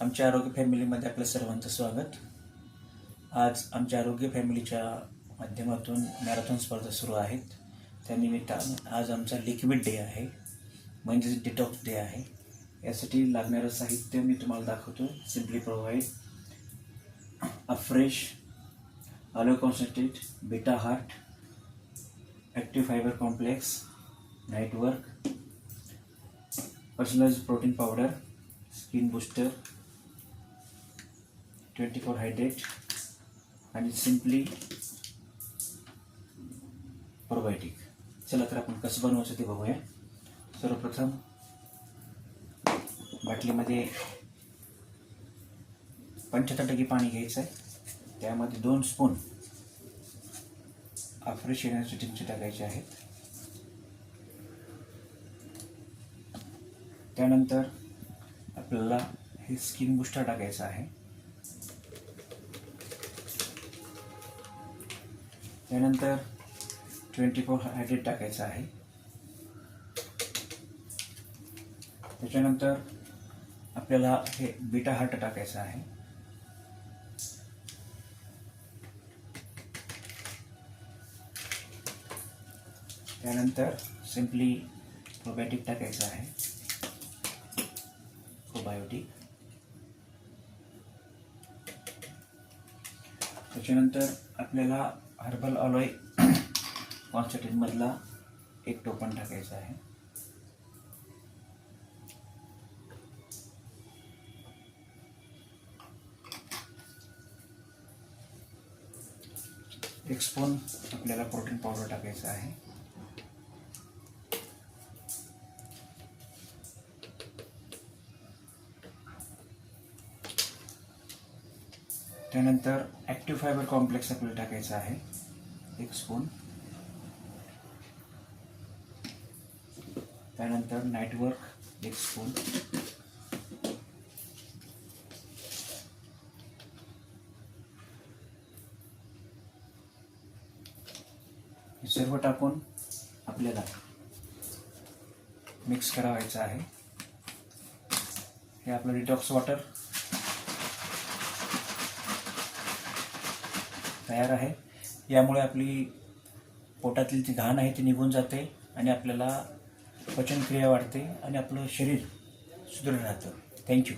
आमच्या आरोग्य फॅमिलीमध्ये आपलं सर्वांचं स्वागत. आज आमच्या आरोग्य फॅमिलीच्या माध्यमातून मॅरेथॉन स्पर्धा सुरू आहेत. त्यानिमित्तानं आज आमचा लिक्विड डे आहे. म्हणजेच डिटॉक्स डे आहे. यासाठी लागणारं साहित्य मी तुम्हाला दाखवतो. Simply provide Afresh aloe concentrate beta heart active fibre complex night work personalise protein powder skin booster twenty four hydrate आणि सिम्पली प्रोबायोटिक. चला तर आपण कसं बनवायचं ते बघूया. सर्वप्रथम बाटलीमध्ये पंच्याहत्तर टक्के पाणी घ्यायचं आहे. त्यामध्ये दोन स्पून आफ्रेश येण्याचे चिंचे टाकायचे आहेत. त्यानंतर आपल्याला हे स्किन बुस्टर टाकायचं आहे. त्यानंतर ट्वेंटी फोर हायड्रेट टाकायचं आहे. त्याच्यानंतर आपल्याला हे बीटा हार्ट टाकायचं आहे. त्यानंतर सिम्पली प्रोबॅटिक टाकायचं आहे. प्रोबायोटिक. त्याच्यानंतर आपल्याला हर्बल ऑलोय कॉन्सन्ट्रेटमधला एक टोपण टाकायचं आहे. एक स्पून आपल्याला प्रोटीन पावडर टाकायचं आहे. त्यानंतर ॲक्टिव्ह फायबर कॉम्प्लेक्स आपल्याला टाकायचं आहे. एक स्पून त्यानंतर नाईटवर्क एक स्पून हे सर्व टाकून आपल्याला मिक्स करावायचं आहे. हे आपलं डिटॉक्स वॉटर तयार आहे. यामुळे आपली पोटातील जी घाण आहे ती निघून जाते आणि आपल्याला पचनक्रिया वाढते आणि आपलं शरीर सुदृढ राहतं. थँक्यू